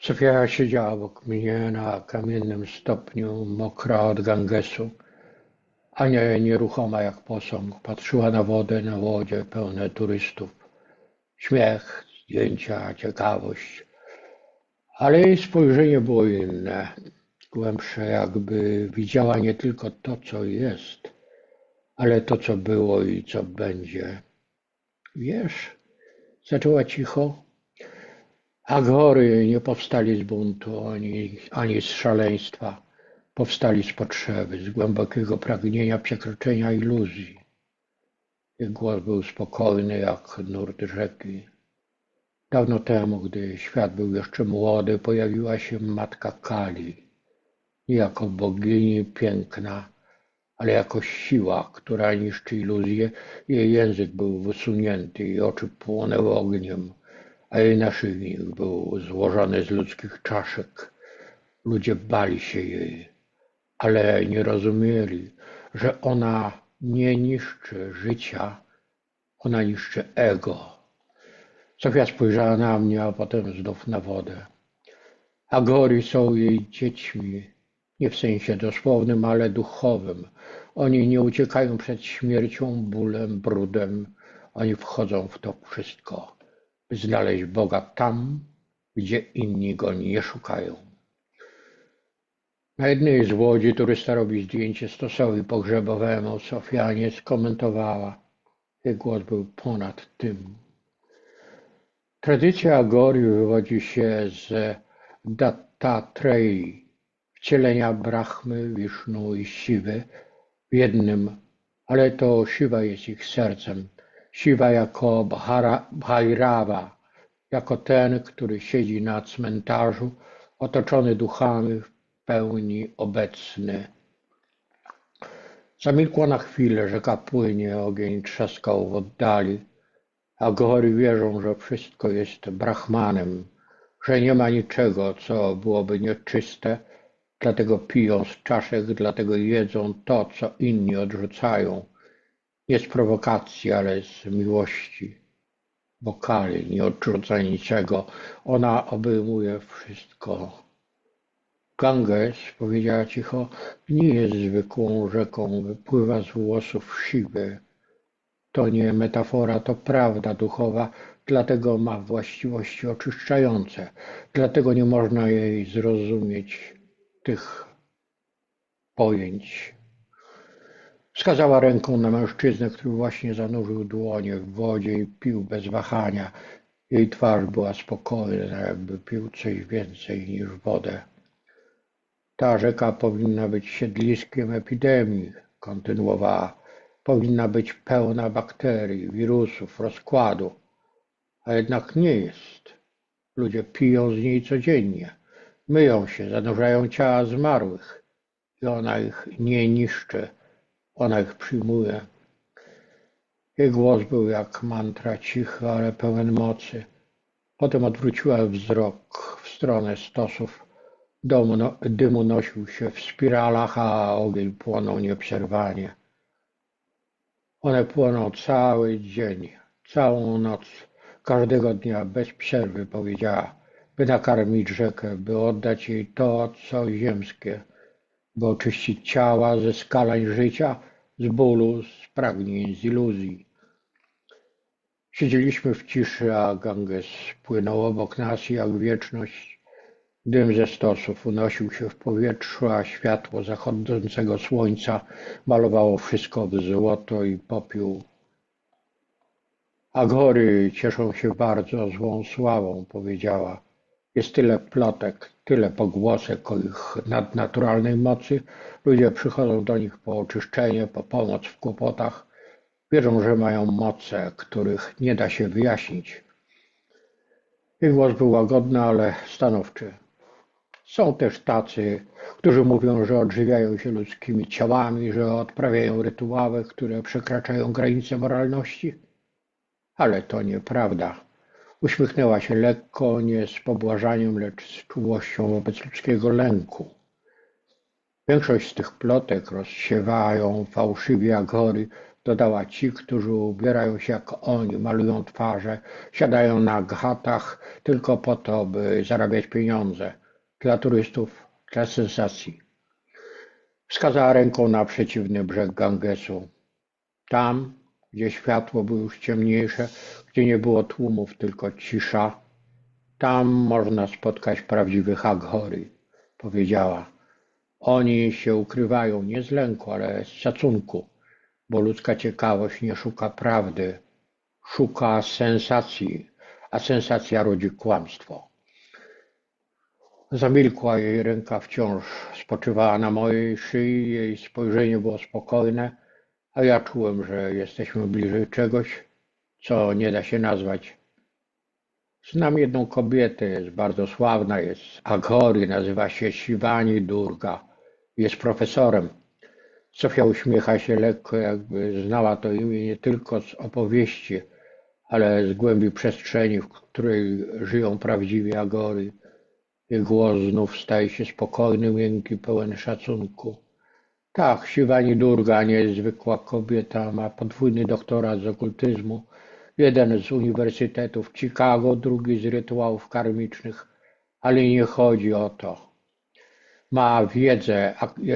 Sofia siedziała obok mnie na kamiennym stopniu, mokra od Gangesu. Ania nieruchoma jak posąg patrzyła na wodę na łodzie pełne turystów. Śmiech, zdjęcia, ciekawość. Ale jej spojrzenie było inne, głębsze, jakby widziała nie tylko to, co jest, ale to, co było i co będzie. Wiesz, zaczęła cicho, Agory nie powstali z buntu ani, z szaleństwa. Powstali z potrzeby, z głębokiego pragnienia przekroczenia iluzji. Ich głos był spokojny jak nurt rzeki. Dawno temu, gdy świat był jeszcze młody, pojawiła się matka Kali. Nie jako bogini piękna, ale jako siła, która niszczy iluzję. Jej język był wysunięty i oczy płonęły ogniem a jej naszyjnik był złożony z ludzkich czaszek. Ludzie bali się jej, ale nie rozumieli, że ona nie niszczy życia, ona niszczy ego. Sofia spojrzała na mnie, a potem znów na wodę. Agory są jej dziećmi, nie w sensie dosłownym, ale duchowym. Oni nie uciekają przed śmiercią, bólem, brudem. Oni wchodzą w to wszystko znaleźć Boga tam, gdzie inni go nie szukają. Na jednej z łodzi turysta robi zdjęcie stosowi pogrzebowemu. Sofia nie skomentowała. Jej głos był ponad tym. Tradycja Agorii wywodzi się z Dattatreyi, wcielenia Brahmy, Wisznu i Siwy w jednym, ale to Siwa jest ich sercem. Siwa jako Bhairava, jako ten, który siedzi na cmentarzu, otoczony duchami, w pełni obecny. Zamilkła na chwilę, rzeka płynie, ogień trzaskał w oddali, a gory wierzą, że wszystko jest brahmanem, że nie ma niczego, co byłoby nieczyste, dlatego piją z czaszek, dlatego jedzą to, co inni odrzucają. Nie z prowokacji, ale z miłości. Bokali nie odrzuca niczego. Ona obejmuje wszystko. Ganges, powiedziała cicho, nie jest zwykłą rzeką, wypływa z włosów siwy. To nie metafora, to prawda duchowa, dlatego ma właściwości oczyszczające. Dlatego nie można jej zrozumieć, tych pojęć. Wskazała ręką na mężczyznę, który właśnie zanurzył dłonie w wodzie i pił bez wahania. Jej twarz była spokojna, jakby pił coś więcej niż wodę. Ta rzeka powinna być siedliskiem epidemii, kontynuowała. Powinna być pełna bakterii, wirusów, rozkładu, a jednak nie jest. Ludzie piją z niej codziennie, myją się, zanurzają ciała zmarłych i ona ich nie niszczy ona ich przyjmuje. Jej głos był jak mantra, cichy, ale pełen mocy. Potem odwróciła wzrok w stronę stosów. No, dymu nosił się w spiralach, a ogień płonął nieprzerwanie. One płoną cały dzień, całą noc, każdego dnia bez przerwy, powiedziała, by nakarmić rzekę, by oddać jej to, co ziemskie, by oczyścić ciała ze skalań życia, z bólu, z pragnień, z iluzji. Siedzieliśmy w ciszy, a Ganges płynął obok nas jak wieczność. Dym ze stosów unosił się w powietrzu, a światło zachodzącego słońca malowało wszystko w złoto i popiół. Agory cieszą się bardzo złą sławą, powiedziała. Jest tyle plotek, tyle pogłosek o ich nadnaturalnej mocy. Ludzie przychodzą do nich po oczyszczenie, po pomoc w kłopotach. Wierzą, że mają moce, których nie da się wyjaśnić. Ich głos był łagodny, ale stanowczy. Są też tacy, którzy mówią, że odżywiają się ludzkimi ciałami, że odprawiają rytuały, które przekraczają granice moralności. Ale to nieprawda. Uśmiechnęła się lekko, nie z pobłażaniem, lecz z czułością wobec ludzkiego lęku. Większość z tych plotek rozsiewają fałszywi agory, dodała ci, którzy ubierają się jak oni, malują twarze, siadają na ghatach tylko po to, by zarabiać pieniądze. Dla turystów, dla sensacji. Wskazała ręką na przeciwny brzeg Gangesu. Tam, gdzie światło było już ciemniejsze, gdzie nie było tłumów, tylko cisza, tam można spotkać prawdziwych Aghory, powiedziała. Oni się ukrywają nie z lęku, ale z szacunku, bo ludzka ciekawość nie szuka prawdy, szuka sensacji, a sensacja rodzi kłamstwo. Zamilkła jej ręka wciąż spoczywała na mojej szyi, jej spojrzenie było spokojne, a ja czułem, że jesteśmy bliżej czegoś, co nie da się nazwać. Znam jedną kobietę, jest bardzo sławna, jest z Agory, nazywa się Shivani Durga, jest profesorem. Sofia uśmiecha się lekko, jakby znała to imię nie tylko z opowieści, ale z głębi przestrzeni, w której żyją prawdziwi Agory. Jej głos znów staje się spokojny, miękki, pełen szacunku. Tak, Siwani Durga nie jest zwykła kobieta, ma podwójny doktorat z okultyzmu, jeden z uniwersytetów Chicago, drugi z rytuałów karmicznych, ale nie chodzi o to. Ma wiedzę,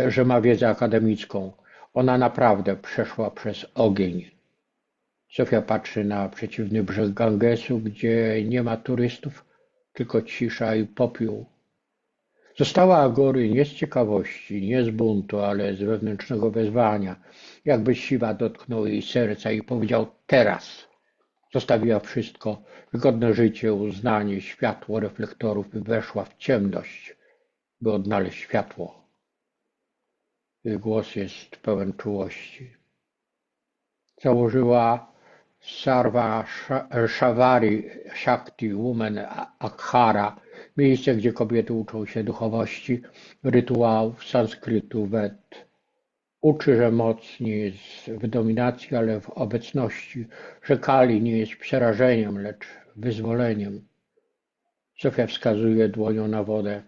że ma wiedzę akademicką. Ona naprawdę przeszła przez ogień. Sofia patrzy na przeciwny brzeg Gangesu, gdzie nie ma turystów, tylko cisza i popiół. Została Agory nie z ciekawości, nie z buntu, ale z wewnętrznego wezwania. Jakby siwa dotknął jej serca i powiedział teraz. Zostawiła wszystko, wygodne życie, uznanie, światło reflektorów i weszła w ciemność, by odnaleźć światło. Jej głos jest pełen czułości. Założyła Sarva Shavari Shakti Woman Akhara, miejsce, gdzie kobiety uczą się duchowości, rytuałów, sanskrytu, wed. Uczy, że moc nie jest w dominacji, ale w obecności, że Kali nie jest przerażeniem, lecz wyzwoleniem. Sofia wskazuje dłonią na wodę.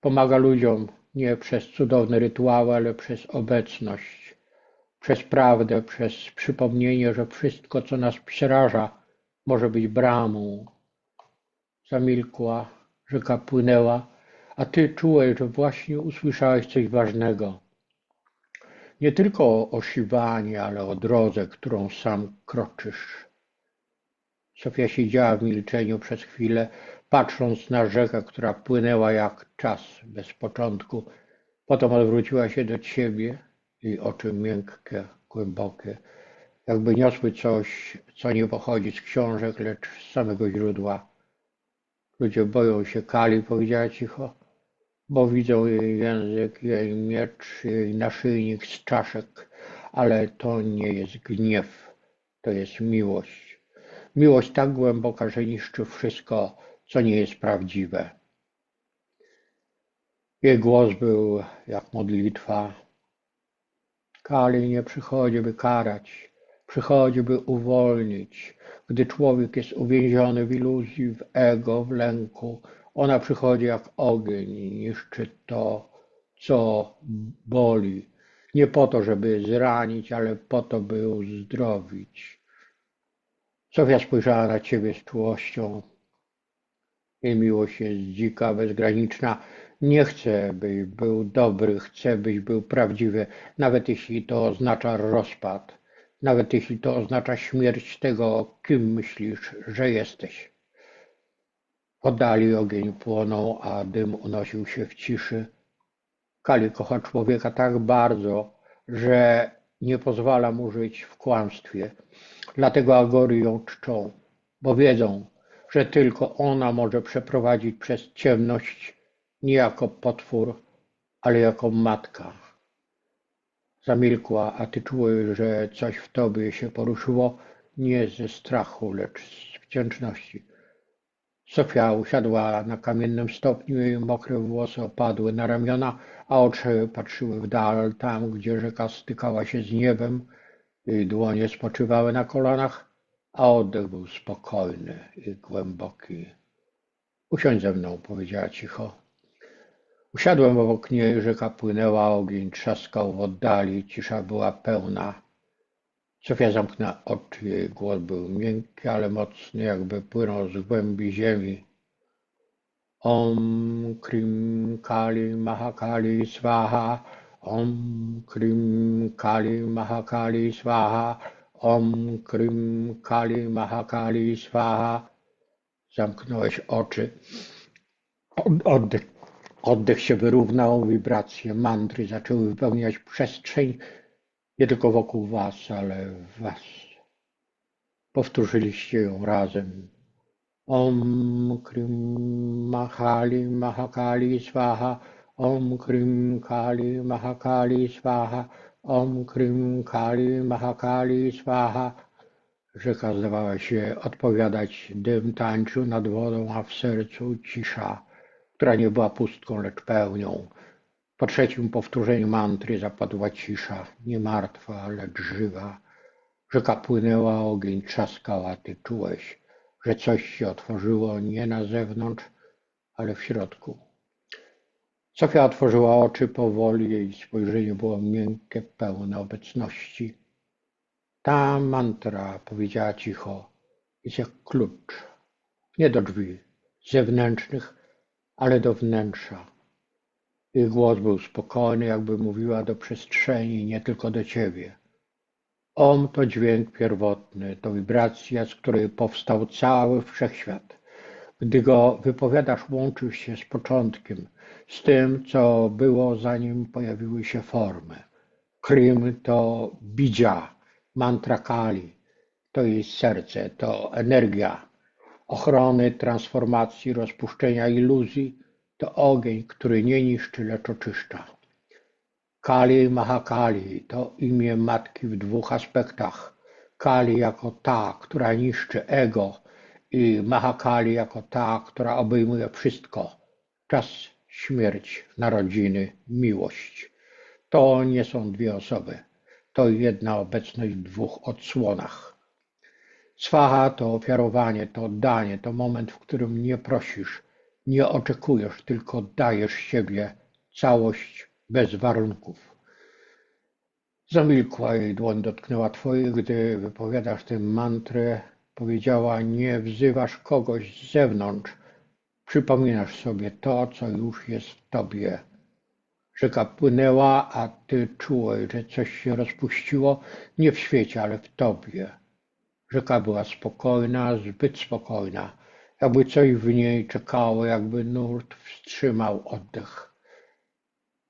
Pomaga ludziom nie przez cudowne rytuały, ale przez obecność przez prawdę, przez przypomnienie, że wszystko, co nas przeraża, może być bramą. Zamilkła, rzeka płynęła, a ty czułeś, że właśnie usłyszałeś coś ważnego. Nie tylko o osiwaniu, ale o drodze, którą sam kroczysz. Sofia siedziała w milczeniu przez chwilę, patrząc na rzekę, która płynęła jak czas, bez początku. Potem odwróciła się do ciebie i oczy miękkie, głębokie, jakby niosły coś, co nie pochodzi z książek, lecz z samego źródła. Ludzie boją się Kali, powiedziała cicho, bo widzą jej język, jej miecz, jej naszyjnik z czaszek, ale to nie jest gniew, to jest miłość. Miłość tak głęboka, że niszczy wszystko, co nie jest prawdziwe. Jej głos był jak modlitwa, Kali nie przychodzi, by karać, przychodzi, by uwolnić. Gdy człowiek jest uwięziony w iluzji, w ego, w lęku, ona przychodzi jak ogień i niszczy to, co boli. Nie po to, żeby zranić, ale po to, by uzdrowić. Sofia spojrzała na ciebie z czułością. Jej miłość jest dzika, bezgraniczna nie chcę, byś był dobry, chcę, byś był prawdziwy, nawet jeśli to oznacza rozpad, nawet jeśli to oznacza śmierć tego, kim myślisz, że jesteś. Oddali ogień płonął, a dym unosił się w ciszy. Kali kocha człowieka tak bardzo, że nie pozwala mu żyć w kłamstwie. Dlatego agory ją czczą, bo wiedzą, że tylko ona może przeprowadzić przez ciemność nie jako potwór, ale jako matka. Zamilkła, a ty czułeś, że coś w tobie się poruszyło, nie ze strachu, lecz z wdzięczności. Sofia usiadła na kamiennym stopniu, jej mokre włosy opadły na ramiona, a oczy patrzyły w dal, tam, gdzie rzeka stykała się z niebem. Jej dłonie spoczywały na kolanach, a oddech był spokojny i głęboki. Usiądź ze mną, powiedziała cicho. Usiadłem obok niej, rzeka płynęła, ogień trzaskał w oddali, cisza była pełna. Sofia zamknęła oczy, jej głos był miękki, ale mocny, jakby płynął z głębi ziemi. Om Krim Kali Mahakali Swaha Om Krim Kali Mahakali Swaha Om Krim Kali Mahakali Swaha Zamknąłeś oczy. Oddech, oddech się wyrównał, wibracje mantry zaczęły wypełniać przestrzeń nie tylko wokół was, ale w was. Powtórzyliście ją razem. Om Krim Mahali Mahakali Swaha Om Krim Kali Mahakali Swaha Om Krim Kali Mahakali Swaha Rzeka zdawała się odpowiadać, dym tańczył nad wodą, a w sercu cisza, która nie była pustką, lecz pełnią. Po trzecim powtórzeniu mantry zapadła cisza, nie martwa, lecz żywa. Rzeka płynęła, ogień trzaskał, a ty czułeś, że coś się otworzyło nie na zewnątrz, ale w środku. Sofia otworzyła oczy powoli, jej spojrzenie było miękkie, pełne obecności. Ta mantra, powiedziała cicho, jest jak klucz, nie do drzwi zewnętrznych, ale do wnętrza. Jej głos był spokojny, jakby mówiła do przestrzeni, nie tylko do ciebie. Om to dźwięk pierwotny, to wibracja, z której powstał cały wszechświat. Gdy go wypowiadasz, łączysz się z początkiem, z tym, co było zanim pojawiły się formy. Krim to bidzia, mantra Kali, to jest serce, to energia ochrony, transformacji, rozpuszczenia iluzji, to ogień, który nie niszczy, lecz oczyszcza. Kali Mahakali to imię matki w dwóch aspektach. Kali jako ta, która niszczy ego i Mahakali jako ta, która obejmuje wszystko. Czas, śmierć, narodziny, miłość. To nie są dwie osoby. To jedna obecność w dwóch odsłonach. Swaha to ofiarowanie, to oddanie, to moment, w którym nie prosisz, nie oczekujesz, tylko dajesz siebie, całość bez warunków. Zamilkła jej dłoń dotknęła twojej, gdy wypowiadasz tę mantrę. Powiedziała, nie wzywasz kogoś z zewnątrz. Przypominasz sobie to, co już jest w tobie. Rzeka płynęła, a ty czułeś, że coś się rozpuściło, nie w świecie, ale w tobie. Rzeka była spokojna, zbyt spokojna, jakby coś w niej czekało, jakby nurt wstrzymał oddech.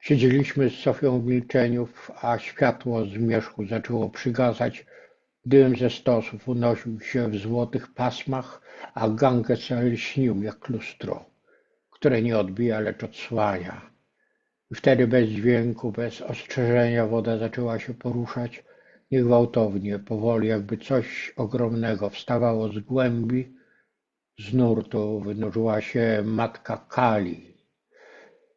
Siedzieliśmy z Sofią w milczeniu, a światło zmierzchu zaczęło przygasać. Dym ze stosów unosił się w złotych pasmach, a Gangesel śnił jak lustro, które nie odbija, lecz odsłania. I wtedy bez dźwięku, bez ostrzeżenia woda zaczęła się poruszać, niegwałtownie, powoli, jakby coś ogromnego wstawało z głębi. Z nurtu wynurzyła się matka Kali.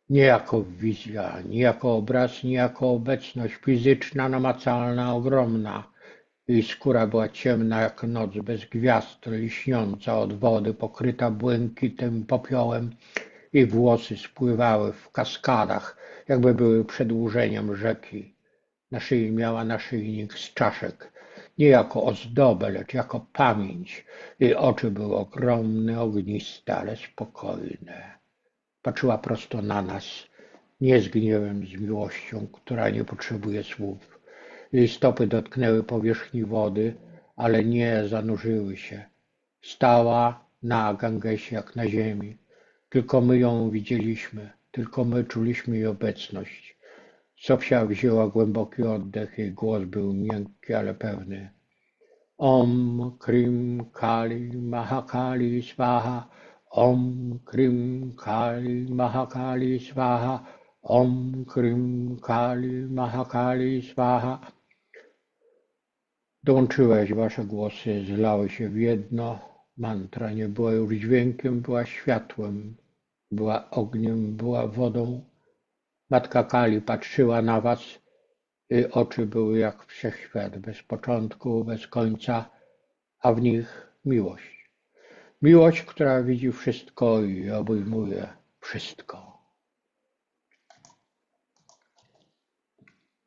Nie jako wizja, nie jako obraz, nie jako obecność fizyczna, namacalna, ogromna. Jej skóra była ciemna jak noc, bez gwiazd, lśniąca od wody, pokryta błękitym popiołem. Jej włosy spływały w kaskadach, jakby były przedłużeniem rzeki. Na szyi miała naszyjnik z czaszek, nie jako ozdobę, lecz jako pamięć. Jej oczy były ogromne, ogniste, ale spokojne. Patrzyła prosto na nas, nie z gniewem, z miłością, która nie potrzebuje słów. Jej stopy dotknęły powierzchni wody, ale nie zanurzyły się. Stała na Gangesie jak na ziemi. Tylko my ją widzieliśmy, tylko my czuliśmy jej obecność. Sofia wzięła głęboki oddech, jej głos był miękki, ale pewny. Om Krim Kali Mahakali Swaha Om Krim Kali Mahakali Swaha Om Krim Kali Mahakali Swaha Dołączyłeś, wasze głosy zlały się w jedno. Mantra nie była już dźwiękiem, była światłem, była ogniem, była wodą. Matka Kali patrzyła na was, oczy były jak wszechświat, bez początku, bez końca, a w nich miłość. Miłość, która widzi wszystko i obejmuje wszystko.